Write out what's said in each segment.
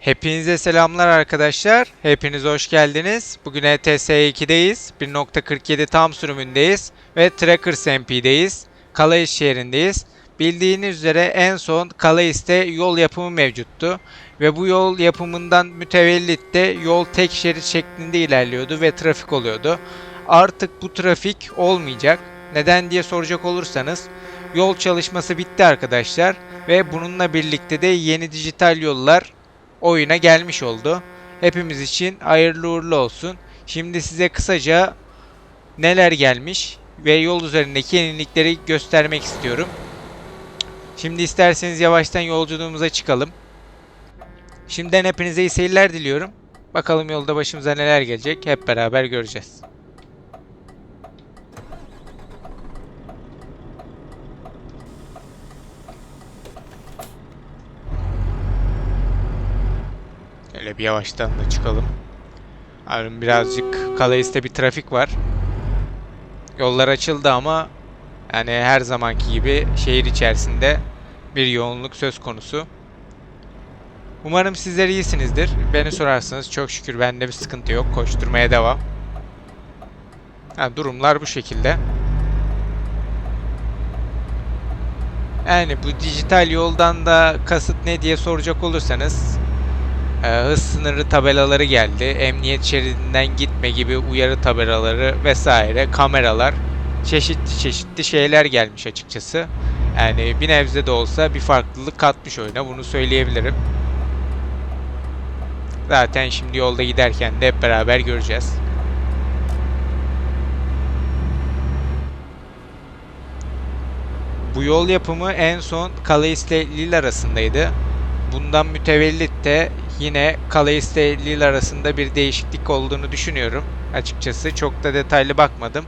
Hepinize selamlar arkadaşlar. Hepiniz hoş geldiniz. Bugün ETS 2'deyiz. 1.47 tam sürümündeyiz. Ve Trackers MP'deyiz. Calais şehrindeyiz. Bildiğiniz üzere en son Calais'te yol yapımı mevcuttu. Ve bu yol yapımından mütevellit de yol tek şerit şeklinde ilerliyordu ve trafik oluyordu. Artık bu trafik olmayacak. Neden diye soracak olursanız yol çalışması bitti arkadaşlar. Ve bununla birlikte de yeni dijital yollar oyuna gelmiş oldu. Hepimiz için hayırlı uğurlu olsun. Şimdi size kısaca neler gelmiş ve yol üzerindeki yenilikleri göstermek istiyorum. Şimdi isterseniz yavaştan yolculuğumuza çıkalım. Şimdiden hepinize iyi seyirler diliyorum. Bakalım yolda başımıza neler gelecek hep beraber göreceğiz. Öyle bir yavaştan da çıkalım. Abi birazcık Kalais'te bir trafik var. Yollar açıldı ama yani her zamanki gibi şehir içerisinde bir yoğunluk söz konusu. Umarım sizler iyisinizdir. Beni sorarsanız çok şükür bende bir sıkıntı yok. Koşturmaya devam. Ha, durumlar bu şekilde. Yani bu dijital yoldan da kasıt ne diye soracak olursanız ee, hız sınırı tabelaları geldi. Emniyet şeridinden gitme gibi uyarı tabelaları vesaire, kameralar, çeşitli çeşitli şeyler gelmiş açıkçası. Yani bir nebze de olsa bir farklılık katmış oyuna bunu söyleyebilirim. Zaten şimdi yolda giderken de hep beraber göreceğiz. Bu yol yapımı en son Calais ile Lille arasındaydı. Bundan mütevellit de yine Calais ile Lille arasında bir değişiklik olduğunu düşünüyorum. Açıkçası çok da detaylı bakmadım.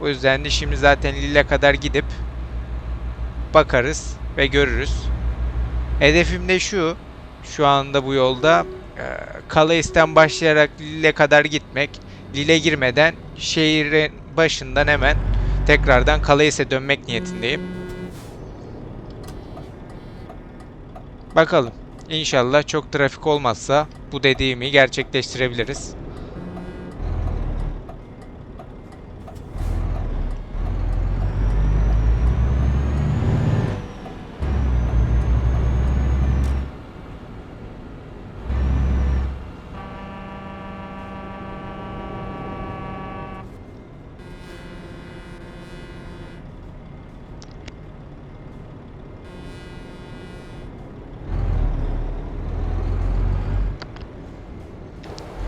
O yüzden de şimdi zaten Lille'e kadar gidip bakarız ve görürüz. Hedefim de şu. Şu anda bu yolda e, Calais'ten başlayarak Lille'e kadar gitmek. Lille girmeden şehrin başından hemen tekrardan Calais'e dönmek niyetindeyim. Bakalım. İnşallah çok trafik olmazsa bu dediğimi gerçekleştirebiliriz.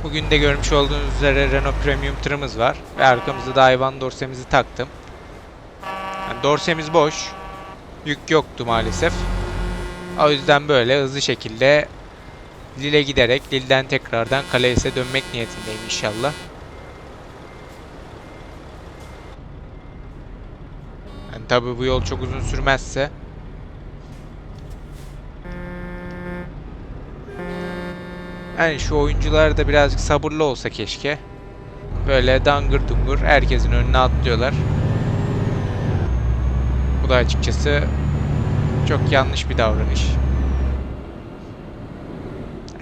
Bugün de görmüş olduğunuz üzere Renault Premium tırımız var. Ve arkamızda da hayvan dorsemizi taktım. Yani dorsemiz boş. Yük yoktu maalesef. O yüzden böyle hızlı şekilde Lille giderek Lille'den tekrardan Calais'e dönmek niyetindeyim inşallah. Yani tabi bu yol çok uzun sürmezse Yani şu oyuncular da birazcık sabırlı olsa keşke. Böyle dangır dungur herkesin önüne atlıyorlar. Bu da açıkçası çok yanlış bir davranış.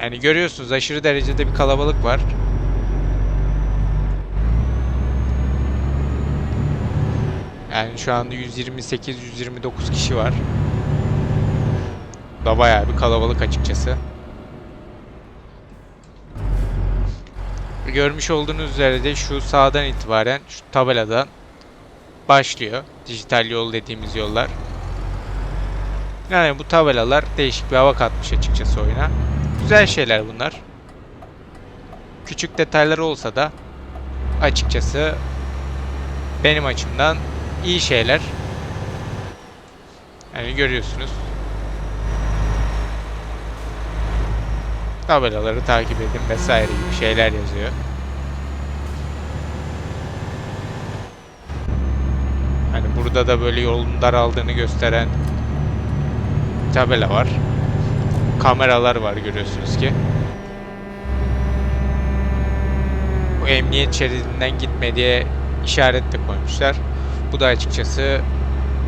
Yani görüyorsunuz aşırı derecede bir kalabalık var. Yani şu anda 128-129 kişi var. Da bayağı bir kalabalık açıkçası. Görmüş olduğunuz üzere de şu sağdan itibaren şu tabeladan başlıyor. Dijital yol dediğimiz yollar. Yani bu tabelalar değişik bir hava katmış açıkçası oyuna. Güzel şeyler bunlar. Küçük detaylar olsa da açıkçası benim açımdan iyi şeyler. Yani görüyorsunuz. Tabelaları takip edin vesaire gibi şeyler yazıyor. Hani burada da böyle yolun daraldığını gösteren tabela var. Kameralar var görüyorsunuz ki. Bu emniyet şeridinden gitme diye işaret de koymuşlar. Bu da açıkçası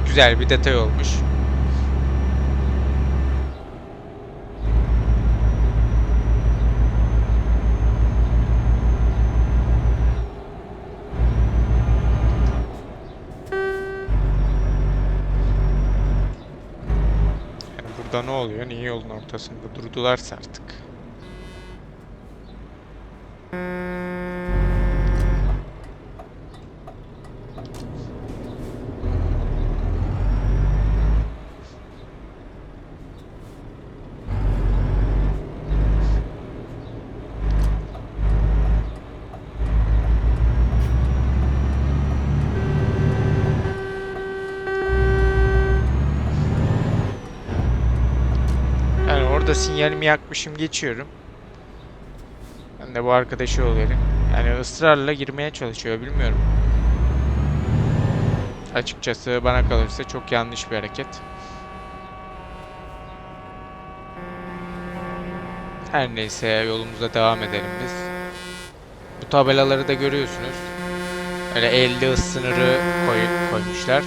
güzel bir detay olmuş. Oluyor? Niye yolun ortasında durdularsa artık? Yani orada sinyalimi yakmışım geçiyorum. Ben de bu arkadaşı oluyorum. Yani ısrarla girmeye çalışıyor bilmiyorum. Açıkçası bana kalırsa çok yanlış bir hareket. Her neyse yolumuza devam edelim biz. Bu tabelaları da görüyorsunuz. Öyle 50 hız sınırı koy, koymuşlar.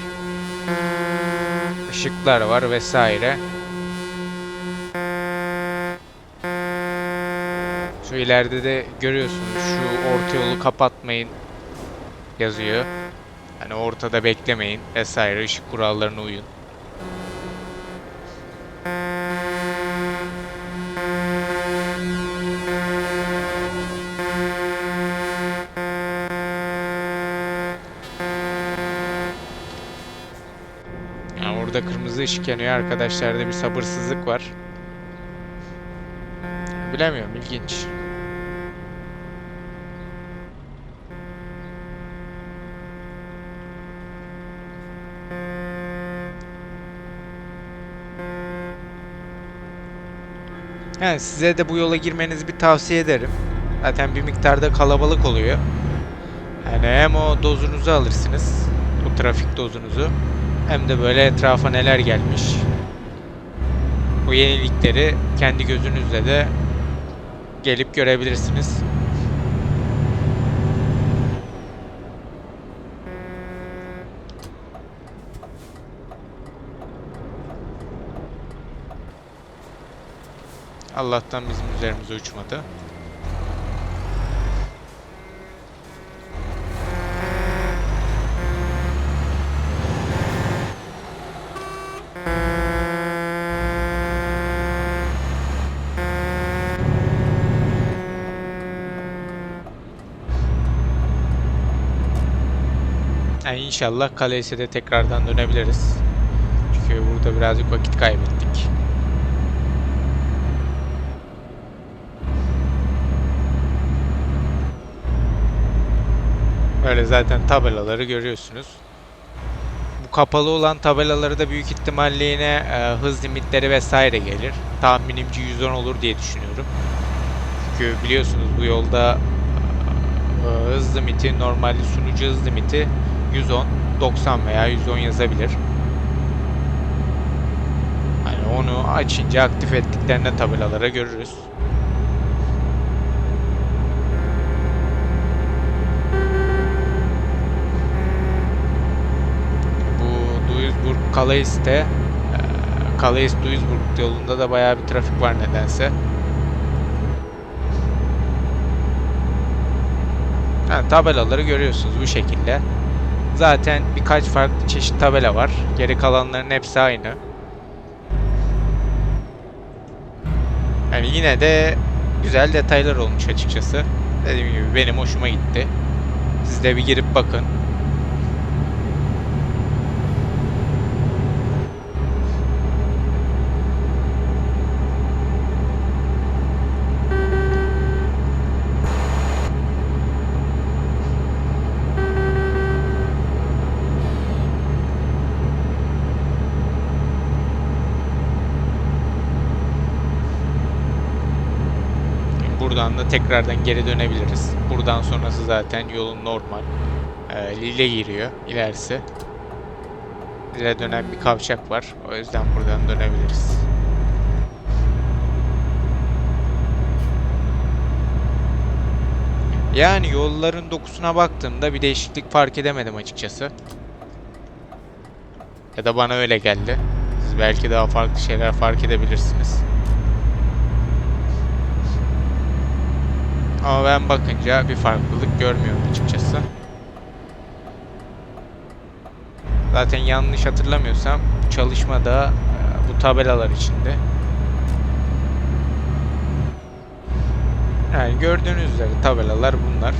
Işıklar var vesaire. Şu ileride de görüyorsunuz şu orta yolu kapatmayın yazıyor. Hani ortada beklemeyin vesaire ışık kurallarına uyun. Yani orada kırmızı ışık yanıyor arkadaşlarda bir sabırsızlık var. Bilemiyorum ilginç. Yani size de bu yola girmenizi bir tavsiye ederim. Zaten bir miktarda kalabalık oluyor. Yani hem o dozunuzu alırsınız, o trafik dozunuzu, hem de böyle etrafa neler gelmiş. Bu yenilikleri kendi gözünüzle de gelip görebilirsiniz. Allah'tan bizim üzerimize uçmadı. Yani inşallah Kaleyse de tekrardan dönebiliriz. Çünkü burada birazcık vakit kaybettik. Böyle zaten tabelaları görüyorsunuz. Bu kapalı olan tabelaları da büyük ihtimalle yine e, hız limitleri vesaire gelir. Tahminimce 110 olur diye düşünüyorum. Çünkü biliyorsunuz bu yolda e, hız limiti normalde sunucu hız limiti 110, 90 veya 110 yazabilir. Hani onu açınca aktif ettiklerinde tabelalara görürüz. Bu Duisburg Kalais'te e, Kalais Duisburg yolunda da bayağı bir trafik var nedense. Yani tabelaları görüyorsunuz bu şekilde. Zaten birkaç farklı çeşit tabela var. Geri kalanların hepsi aynı. Yani yine de güzel detaylar olmuş açıkçası. Dediğim gibi benim hoşuma gitti. Siz de bir girip bakın. Buradan da tekrardan geri dönebiliriz. Buradan sonrası zaten yolun normal. Ee, Lille giriyor ilerisi. Lille dönen bir kavşak var. O yüzden buradan dönebiliriz. Yani yolların dokusuna baktığımda bir değişiklik fark edemedim açıkçası. Ya da bana öyle geldi. Siz belki daha farklı şeyler fark edebilirsiniz. Ama ben bakınca bir farklılık görmüyorum açıkçası. Zaten yanlış hatırlamıyorsam çalışmada e, bu tabelalar içinde. Yani gördüğünüz üzere tabelalar bunlar.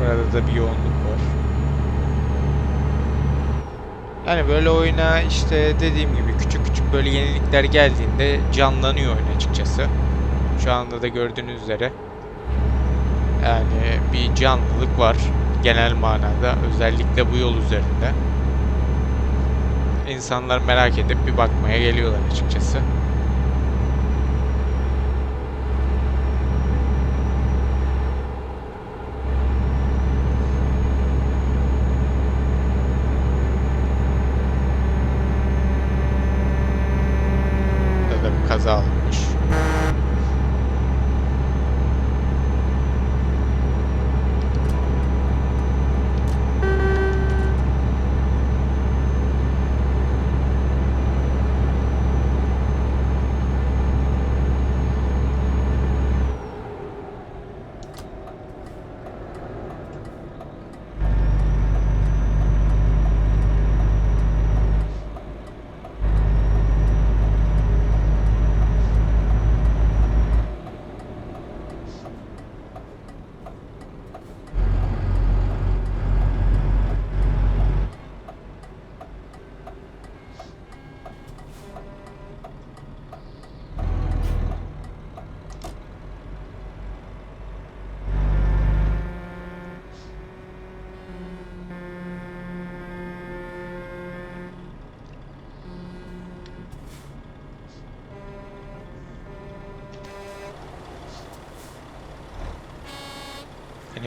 Burada da bir yoğunluk var. Yani böyle oyuna işte dediğim gibi küçük küçük böyle yenilikler geldiğinde canlanıyor oyun açıkçası. Şu anda da gördüğünüz üzere yani bir canlılık var genel manada özellikle bu yol üzerinde. İnsanlar merak edip bir bakmaya geliyorlar açıkçası. Burada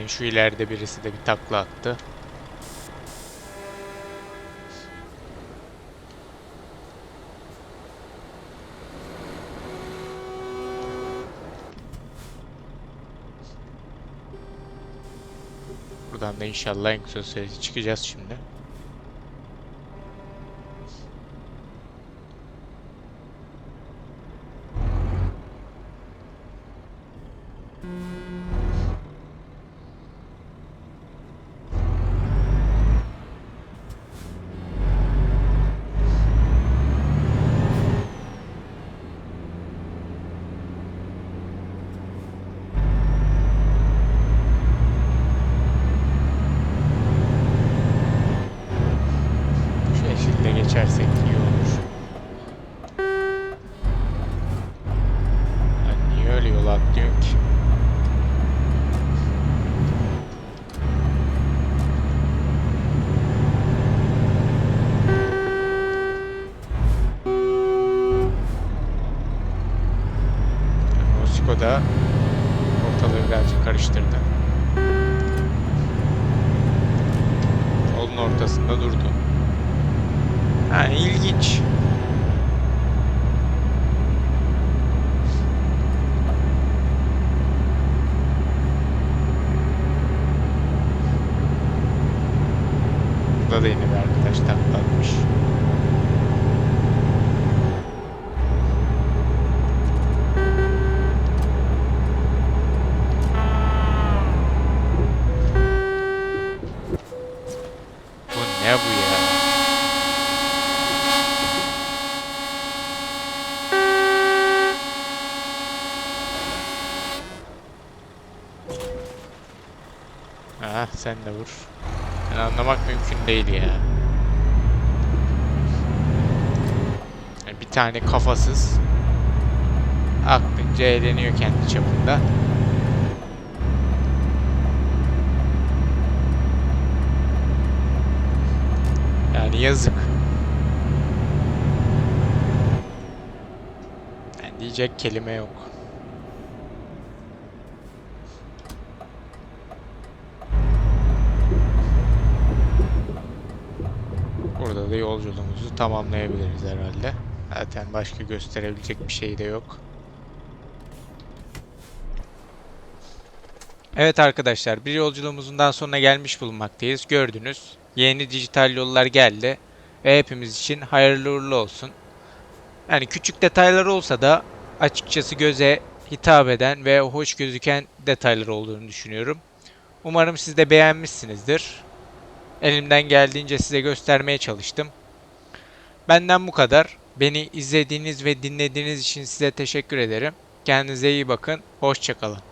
olmuş. Yani şu ileride birisi de bir takla attı. Buradan da inşallah en kısa sürede çıkacağız şimdi. Şu geçersek iyi olur. Ben niye öyle yol atlıyorum ki? Yani o Skoda ortalığı birazcık karıştırdı. Yolun ortasında durdu. Ha ilginç. Burada da yine bir arkadaş taklatmış. Bu ne bu ya? Sen de vur. Yani anlamak mümkün değil ya. Yani bir tane kafasız aklınca eğleniyor kendi çapında. Yani yazık. Yani diyecek kelime yok. Burada da yolculuğumuzu tamamlayabiliriz herhalde. Zaten başka gösterebilecek bir şey de yok. Evet arkadaşlar bir yolculuğumuzun daha sonuna gelmiş bulunmaktayız. Gördünüz yeni dijital yollar geldi ve hepimiz için hayırlı uğurlu olsun. Yani küçük detaylar olsa da açıkçası göze hitap eden ve hoş gözüken detaylar olduğunu düşünüyorum. Umarım siz de beğenmişsinizdir. Elimden geldiğince size göstermeye çalıştım. Benden bu kadar. Beni izlediğiniz ve dinlediğiniz için size teşekkür ederim. Kendinize iyi bakın. Hoşçakalın.